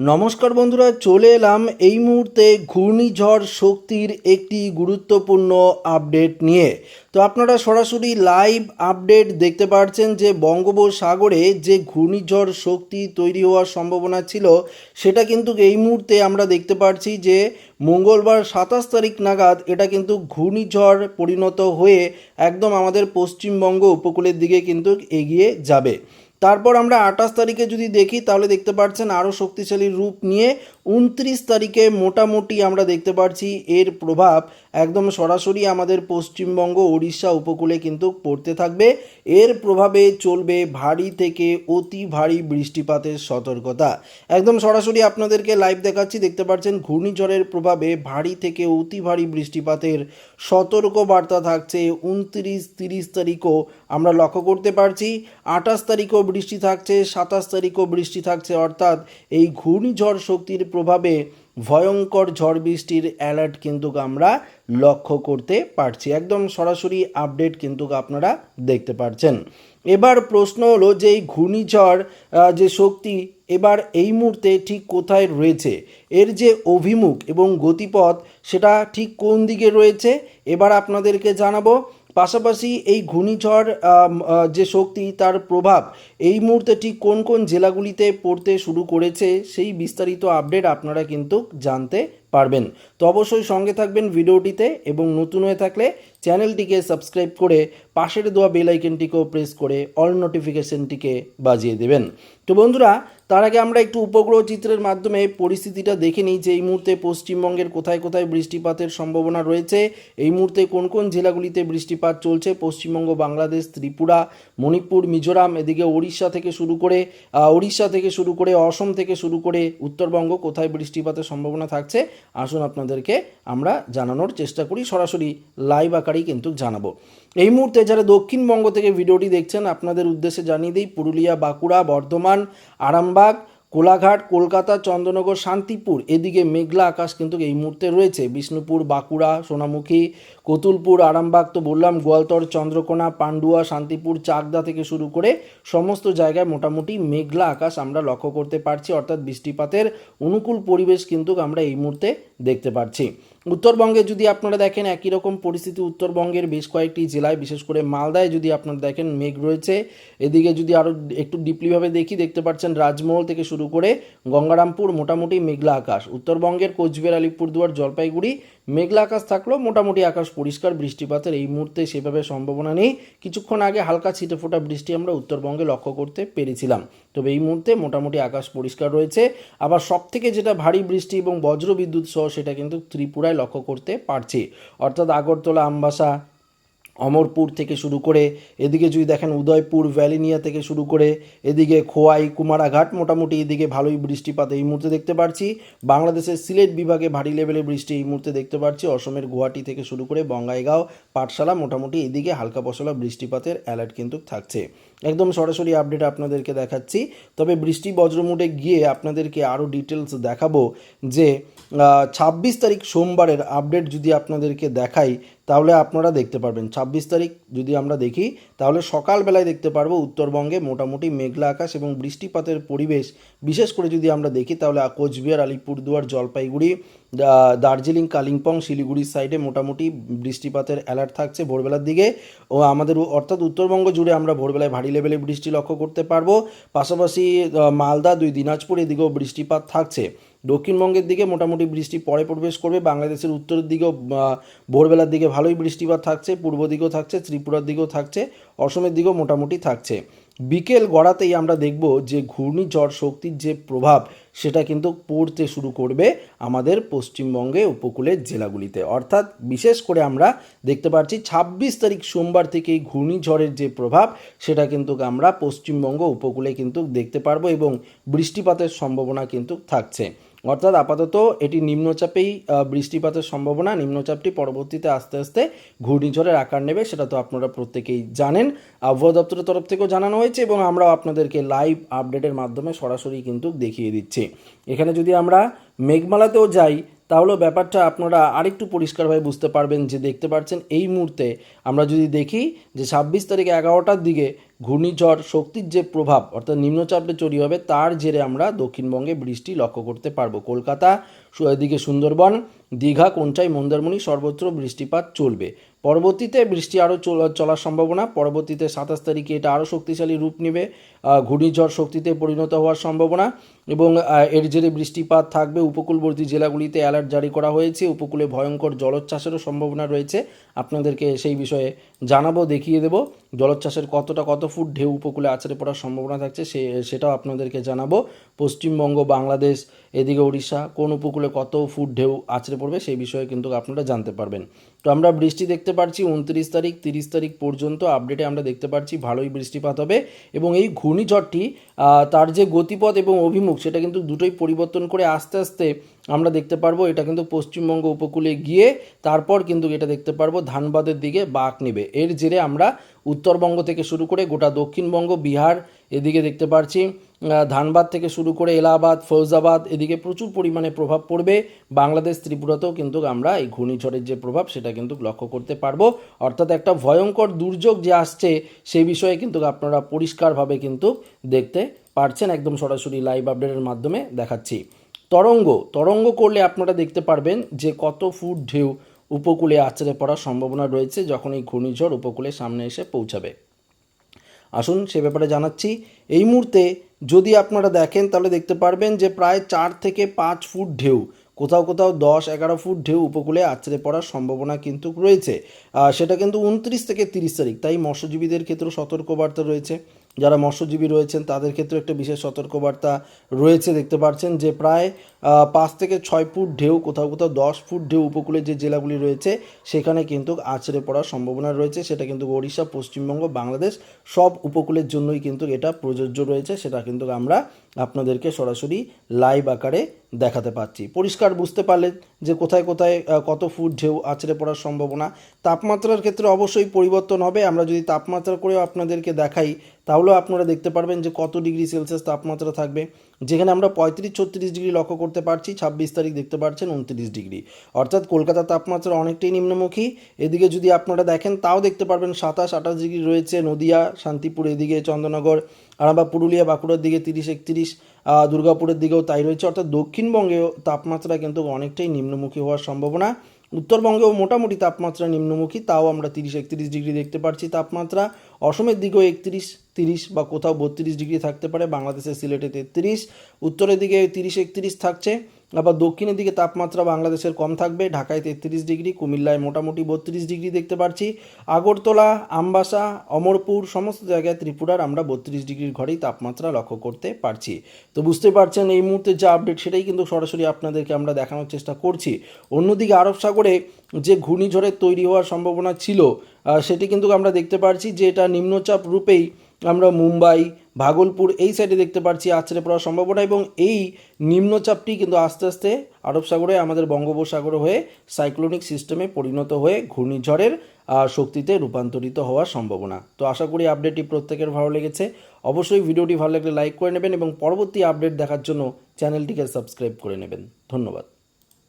নমস্কার বন্ধুরা, চলে এলাম এই মুহূর্তে ঘূর্ণিঝড় শক্তির একটি গুরুত্বপূর্ণ আপডেট নিয়ে। তো আপনারা সরাসরি লাইভ আপডেট দেখতে পাচ্ছেন যে বঙ্গোপসাগরে যে ঘূর্ণিঝড় শক্তি তৈরি হওয়ার সম্ভাবনা ছিল, সেটা কিন্তু এই মুহূর্তে আমরা দেখতে পাচ্ছি যে মঙ্গলবার সাতাশ তারিখ নাগাদ এটা কিন্তু ঘূর্ণিঝড় পরিণত হয়ে একদম আমাদের পশ্চিমবঙ্গ উপকূলের দিকে কিন্তু এগিয়ে যাবে। তারপর আমরা আঠাশ তারিখে যদি দেখি তাহলে দেখতে পাচ্ছেন আরও শক্তিশালী রূপ নিয়ে উনত্রিশ তারিখে মোটামুটি আমরা দেখতে পাচ্ছি এর প্রভাব একদম সরাসরি আমাদের পশ্চিমবঙ্গ, ওড়িশা উপকূলে কিন্তু পড়তে থাকবে। এর প্রভাবে চলবে ভারী থেকে অতি ভারী বৃষ্টিপাতের সতর্কতা। একদম সরাসরি আপনাদেরকে লাইভ দেখাচ্ছি, দেখতে পাচ্ছেন ঘূর্ণিঝড়ের প্রভাবে ভারী থেকে অতি ভারী বৃষ্টিপাতের সতর্ক বার্তা থাকছে। উনত্রিশ, তিরিশ তারিখও আমরা লক্ষ্য করতে পারছি। আঠাশ তারিখও বৃষ্টি থাকছে, সাতাশ তারিখও বৃষ্টি থাকছে, অর্থাৎ এই ঘূর্ণিঝড় শক্তির প্রভাবে ভয়ঙ্কর ঝড় বৃষ্টির অ্যালার্ট কিন্তু আমরা লক্ষ্য করতে পারছি। একদম সরাসরি আপডেট কিন্তু আপনারা দেখতে পারছেন। এবার প্রশ্ন হলো যে এই ঘূর্ণিঝড় যে শক্তি, এবার এই মুহূর্তে ঠিক কোথায় রয়েছে? এর যে অভিমুখ এবং গতিপথ, সেটা ঠিক কোন দিকে রয়েছে? এবার আপনাদেরকে জানাব পাশাপাশি এই ঘূর্ণিঝড় যে শক্তি তার প্রভাব, এই মুহূর্তে ঠিক কোন কোন জেলাগুলিতে পড়তে শুরু করেছে সেই বিস্তারিত আপডেট আপনারা কিন্তু জানতে পারবেন। তো অবশ্যই সঙ্গে থাকবেন ভিডিওটিতে এবং নতুন হয়ে থাকলে চ্যানেলটিকে সাবস্ক্রাইব করে পাশের দেওয়া বেল আইকনটিকেও প্রেস করে অল নোটিফিকেশনটিকে বাজিয়ে দেবেন। তো বন্ধুরা, তার আগে আমরা একটু উপগ্রহ চিত্রের মাধ্যমে পরিস্থিতিটা দেখে নিই যে এই মুহূর্তে পশ্চিমবঙ্গের কোথায় কোথায় বৃষ্টিপাতের সম্ভাবনা রয়েছে, এই মুহূর্তে কোন কোন জেলাগুলিতে বৃষ্টিপাত চলছে, পশ্চিমবঙ্গ, বাংলাদেশ, ত্রিপুরা, মণিপুর, মিজোরাম, এদিকে ওড়িশা থেকে শুরু করে ওড়িশা থেকে শুরু করে, অসম থেকে শুরু করে উত্তরবঙ্গ কোথায় বৃষ্টিপাতের সম্ভাবনা থাকছে, আসুন আপনাদেরকে আমরা জানানোর চেষ্টা করি। সরাসরি লাইভ আকারেই কিন্তু জানাব। এই মুহূর্তে যারা দক্ষিণবঙ্গ থেকে ভিডিওটি দেখছেন, আপনাদের উদ্দেশ্যে জানিয়ে দিই, পুরুলিয়া, বাঁকুড়া, বর্ধমান, আরামবাগ, কোলাঘাট, কলকাতা, চন্দ্রনগর, শান্তিপুর, এদিকে মেঘলা আকাশ কিন্তু এই মুহূর্তে রয়েছে। বিষ্ণুপুর, বাঁকুড়া, সোনামুখী, কতুলপুর, আরামবাগ তো বললাম, গোয়ালতর, চন্দ্রকোনা, পান্ডুয়া, শান্তিপুর, চাকদা থেকে শুরু করে সমস্ত জায়গায় মোটামুটি মেঘলা আকাশ আমরা লক্ষ্য করতে পারছি। অর্থাৎ বৃষ্টিপাতের অনুকূল পরিবেশ কিন্তু আমরা এই মুহূর্তে দেখতে পাচ্ছি উত্তরবঙ্গে যদি আপনারা দেখেন একই রকম পরিস্থিতি উত্তরবঙ্গের বেশ কয়েকটি জেলায়, বিশেষ করে মালদায় যদি আপনারা দেখেন মেঘ রয়েছে। এদিকে যদি আরও একটু ডিপলিভাবে দেখি, দেখতে পাচ্ছেন রাজমহল থেকে শুরু করে গঙ্গারামপুর, মোটামুটি মেঘলা আকাশ। উত্তরবঙ্গের কোচবিহার, আলিপুরদুয়ার, জলপাইগুড়ি মেঘলা আকাশ থাকলেও মোটামুটি আকাশ পরিষ্কার, বৃষ্টিপাতের এই মুহূর্তে সেভাবে সম্ভাবনা নেই। কিছুক্ষণ আগে হালকা ছিটে ফোটা বৃষ্টি আমরা উত্তরবঙ্গে লক্ষ্য করতে পেরেছিলাম। তবে এই মুহূর্তে মোটামুটি আকাশ পরিষ্কার রয়েছে। আবার সব থেকে যেটা ভারী বৃষ্টি এবং বজ্রবিদ্যুৎ সহ সেটা কিন্তু ত্রিপুরায় লক্ষ্য করতে পারছি। অর্থাৎ আগরতলা, আমবাসা, অমরপুর থেকে শুরু করে, এদিকে যদি দেখেন উদয়পুর, ভ্যালিনিয়া থেকে শুরু করে, এদিকে খোয়াই, কুমারাঘাট, মোটামুটি এদিকে ভালোই বৃষ্টিপাত এই মুহূর্তে দেখতে পাচ্ছি বাংলাদেশের সিলেট বিভাগে ভারী লেভেলের বৃষ্টি এই মুহূর্তে দেখতে পাচ্ছি অসমের গুয়াহাটি থেকে শুরু করে বঙ্গাইগাঁও, পাঠশালা, মোটামুটি এদিকে হালকা পশলা বৃষ্টিপাতের অ্যালার্ট কিন্তু থাকছে। একদম সরাসরি আপডেট আপনাদেরকে দেখাচ্ছি। তবে বৃষ্টি বজ্রমুটে গিয়ে আপনাদেরকে আরও ডিটেলস দেখাবো যে ছাব্বিশ তারিখ সোমবারের আপডেট যদি আপনাদেরকে দেখাই, তাহলে আপনারা দেখতে পারবেন। ছাব্বিশ তারিখ যদি আমরা দেখি, তাহলে সকালবেলায় দেখতে পারব উত্তরবঙ্গে মোটামুটি মেঘলা আকাশ এবং বৃষ্টিপাতের পরিবেশ। বিশেষ করে যদি আমরা দেখি, তাহলে কোচবিহার, আলিপুরদুয়ার, জলপাইগুড়ি দার্জিলিং, কালিম্পং, শিলিগুড়ির সাইডে মোটামুটি বৃষ্টিপাতের অ্যালার্ট থাকছে ভোরবেলার দিকে। ও আমাদের অর্থাৎ উত্তরবঙ্গ জুড়ে আমরা ভোরবেলায় ভারী লেভেলে বৃষ্টি লক্ষ্য করতে পারব। পাশাপাশি মালদা, দুই দিনাজপুর এদিকেও বৃষ্টিপাত থাকছে। দক্ষিণবঙ্গের দিকে মোটামুটি বৃষ্টি পরে প্রবেশ করবে, বাংলাদেশের উত্তরের দিকেও ভোরবেলার দিকে ভালোই বৃষ্টিপাত থাকছে, পূর্ব দিকেও থাকছে, ত্রিপুরার দিকেও থাকছে, অসমের দিকেও মোটামুটি থাকছে। বিকেল গড়াতেই আমরা দেখব যে ঘূর্ণিঝড় শক্তির যে প্রভাব, সেটা কিন্তু পড়তে শুরু করবে আমাদের পশ্চিমবঙ্গে উপকূলের জেলাগুলিতে। অর্থাৎ বিশেষ করে আমরা দেখতে পাচ্ছি ছাব্বিশ তারিখ সোমবার থেকে এই ঘূর্ণিঝড়ের যে প্রভাব, সেটা কিন্তু আমরা পশ্চিমবঙ্গ উপকূলে কিন্তু দেখতে পারব এবং বৃষ্টিপাতের সম্ভাবনা কিন্তু থাকছে। অর্থাৎ আপাতত এটি নিম্নচাপেই বৃষ্টিপাতের সম্ভাবনা, নিম্নচাপটি পরবর্তীতে আস্তে আস্তে ঘূর্ণিঝড়ের আকার নেবে, সেটা তো আপনারা প্রত্যেকেই জানেন। আবহাওয়া দপ্তরের তরফ থেকেও জানানো হয়েছে এবং আমরাও আপনাদেরকে লাইভ আপডেটের মাধ্যমে সরাসরি কিন্তু দেখিয়ে দিচ্ছি। এখানে যদি আমরা মেঘমালাতেও যাই তাহলে ব্যাপারটা আপনারা আরেকটু পরিষ্কারভাবে বুঝতে পারবেন যে দেখতে পাচ্ছেন, এই মুহূর্তে আমরা যদি দেখি যে ছাব্বিশ তারিখ এগারোটার দিকে ঘূর্ণিঝড় শক্তির যে প্রভাব, অর্থাৎ নিম্নচাপটা তৈরি হবে, তার জেরে আমরা দক্ষিণবঙ্গে বৃষ্টি লক্ষ্য করতে পারব। কলকাতা এদিকে সুন্দরবন, দীঘা কোনচাই মন্দারমণি সর্বত্র বৃষ্টিপাত চলবে। পরবর্তীতে বৃষ্টি আরও চলার সম্ভাবনা, পরবর্তীতে সাতাশ তারিখে এটা আরও শক্তিশালী রূপ নেবে। ঘূর্ণিঝড় শক্তিতে পরিণত হওয়ার সম্ভাবনা। এবং এর জেরে বৃষ্টিপাত থাকবে। উপকূলবর্তী জেলাগুলিতে অ্যালার্ট জারি করা হয়েছে। উপকূলে ভয়ঙ্কর জলোচ্ছ্বাসেরও সম্ভাবনা রয়েছে। আপনাদেরকে সেই বিষয়ে জানাব, দেখিয়ে দেবো। জলোচ্ছ্বাসের কতটা কত ফুট ঢেউ উপকূলে আছড়ে পড়ার সম্ভাবনা থাকছে, সে, সেটাও আপনাদেরকে জানাব। পশ্চিমবঙ্গ, বাংলাদেশ, এদিকে উড়িষ্যা কোন উপকূলে কত ফুট ঢেউ আছড়ে পড়বে সেই বিষয়ে কিন্তু আপনারা জানতে পারবেন। তো আমরা বৃষ্টি দেখতে পাচ্ছি উনত্রিশ তারিখ, তিরিশ তারিখ পর্যন্ত আপডেটে আমরা দেখতে পাচ্ছি ভালোই বৃষ্টিপাত হবে। এবং এই ঘূর্ণিঝড়টি তার যে গতিপথ এবং অভিমুখ সেটা কিন্তু দুটোই পরিবর্তন করে আস্তে আস্তে আমরা দেখতে পারব, এটা কিন্তু পশ্চিমবঙ্গ উপকূলে গিয়ে তারপর কিন্তু এটা দেখতে পারব ধানবাদের দিকে বাঁক নেবে। এর জেরে আমরা উত্তরবঙ্গ থেকে শুরু করে গোটা দক্ষিণবঙ্গ, বিহার এদিকে দেখতে পাচ্ছি ধানবাদ থেকে শুরু করে এলাহাবাদ ফৌজাবাদ এদিকে প্রচুর পরিমাণে প্রভাব পড়বে। বাংলাদেশ, ত্রিপুরাতেও কিন্তু আমরা এই ঘূর্ণিঝড়ের যে প্রভাব, সেটা কিন্তু লক্ষ্য করতে পারব। অর্থাৎ একটা ভয়ঙ্কর দুর্যোগ যে আসছে সেই বিষয়ে কিন্তু আপনারা পরিষ্কারভাবে কিন্তু দেখতে পারছেন। একদম সরাসরি লাইভ আপডেটের মাধ্যমে দেখাচ্ছি। তরঙ্গ তরঙ্গ করলে আপনারা দেখতে পারবেন যে কত ফুট ঢেউ উপকূলে আছড়ে পড়ার সম্ভাবনা রয়েছে যখন এই ঘূর্ণিঝড় উপকূলে সামনে এসে পৌঁছাবে। আসুন সে ব্যাপারে জানাচ্ছি। এই মুহূর্তে যদি আপনারা দেখেন, তাহলে দেখতে পারবেন যে প্রায় চার থেকে পাঁচ ফুট ঢেউ, কোথাও কোথাও দশ, এগারো ফুট ঢেউ উপকূলে আছড়ে পড়ার সম্ভাবনা কিন্তু রয়েছে। সেটা কিন্তু উনত্রিশ থেকে তিরিশ তারিখ, তাই মৎস্যজীবীদের ক্ষেত্রেও সতর্কবার্তা রয়েছে। যারা মৎস্যজীবী রয়েছেন, তাদের ক্ষেত্রে একটা বিশেষ সতর্কবার্তা রয়েছে, দেখতে পাচ্ছেন যে প্রায় পাঁচ থেকে ছয় ফুট ঢেউ, কোথাও কোথাও দশ ফুট ঢেউ উপকূলে যে জেলাগুলি রয়েছে, সেখানে কিন্তু আছড়ে পড়ার সম্ভাবনা রয়েছে। সেটা কিন্তু ওড়িশা, পশ্চিমবঙ্গ, বাংলাদেশ সব উপকূলের জন্যই কিন্তু এটা প্রযোজ্য রয়েছে। সেটা কিন্তু আমরা আপনাদেরকে সরাসরি লাইভ আকারে দেখাতে পাচ্ছি। পরিষ্কার বুঝতে পারলেন যে কোথায় কোথায় কত ফুট ঢেউ আছড়ে পড়ার সম্ভাবনা। তাপমাত্রার ক্ষেত্রে অবশ্যই পরিবর্তন হবে। আমরা যদি তাপমাত্রা করেও আপনাদেরকে দেখাই, তাহলেও আপনারা দেখতে পারবেন যে কত ডিগ্রি সেলসিয়াস তাপমাত্রা থাকবে। যেখানে আমরা পঁয়ত্রিশ ছত্রিশ ডিগ্রি লক্ষ্য করতে পারছি, ছাব্বিশ তারিখ দেখতে পাচ্ছেন উনত্রিশ ডিগ্রি। অর্থাৎ কলকাতার তাপমাত্রা অনেকটাই নিম্নমুখী। এদিকে যদি আপনারা দেখেন, তাও দেখতে পারবেন সাতাশ, আঠাশ ডিগ্রি রয়েছে নদিয়া, শান্তিপুর এদিকে চন্দ্রনগর, আরামবাগ, পুরুলিয়া, বাঁকুড়ার দিকে তিরিশ, একত্রিশ দুর্গাপুরের দিকেও তাই রয়েছে। অর্থাৎ দক্ষিণবঙ্গেও তাপমাত্রা কিন্তু অনেকটাই নিম্নমুখী হওয়ার সম্ভাবনা। উত্তরবঙ্গেও মোটামুটি তাপমাত্রা নিম্নমুখী, তাও আমরা তিরিশ একত্রিশ ডিগ্রি দেখতে পাচ্ছি তাপমাত্রা। অসমের দিকেও একত্রিশ, তিরিশ বা কোথাও বত্রিশ ডিগ্রি থাকতে পারে, বাংলাদেশের সিলেটে তেত্রিশ, উত্তরের দিকে তিরিশ একত্রিশ থাকছে। আবার দক্ষিণের দিকে তাপমাত্রা বাংলাদেশের কম থাকবে, ঢাকায় তেত্রিশ ডিগ্রি, কুমিল্লায় মোটামুটি বত্রিশ ডিগ্রি দেখতে পাচ্ছি আগরতলা, আমবাসা, অমরপুর, সমস্ত জায়গায় ত্রিপুরার আমরা বত্রিশ ডিগ্রির ঘরেই তাপমাত্রা লক্ষ্য করতে পারছি। তো বুঝতে পারছেন, এই মুহূর্তে যা আপডেট সেটাই কিন্তু সরাসরি আপনাদেরকে আমরা দেখানোর চেষ্টা করছি। অন্যদিকে আরব সাগরে যে ঘূর্ণিঝড়ের তৈরি হওয়ার সম্ভাবনা ছিল সেটি কিন্তু আমরা দেখতে পারছি যে এটা নিম্নচাপ রূপেই আমরা মুম্বাই ভাগলপুর এই সাইডে দেখতে পাচ্ছি আছড়ে পড়ার সম্ভাবনা এবং এই নিম্নচাপটি কিন্তু আস্তে আস্তে আরব সাগরে, আমাদের বঙ্গোপসাগরে হয়ে সাইক্লোনিক সিস্টেমে পরিণত হয়ে ঘূর্ণিঝড়ের শক্তিতে রূপান্তরিত হওয়ার সম্ভাবনা। তো আশা করি আপডেটটি প্রত্যেকের ভালো লেগেছে। অবশ্যই ভিডিওটি ভালো লাগলে লাইক করে নেবেন এবং পরবর্তী আপডেট দেখার জন্য চ্যানেলটিকে সাবস্ক্রাইব করে নেবেন। ধন্যবাদ।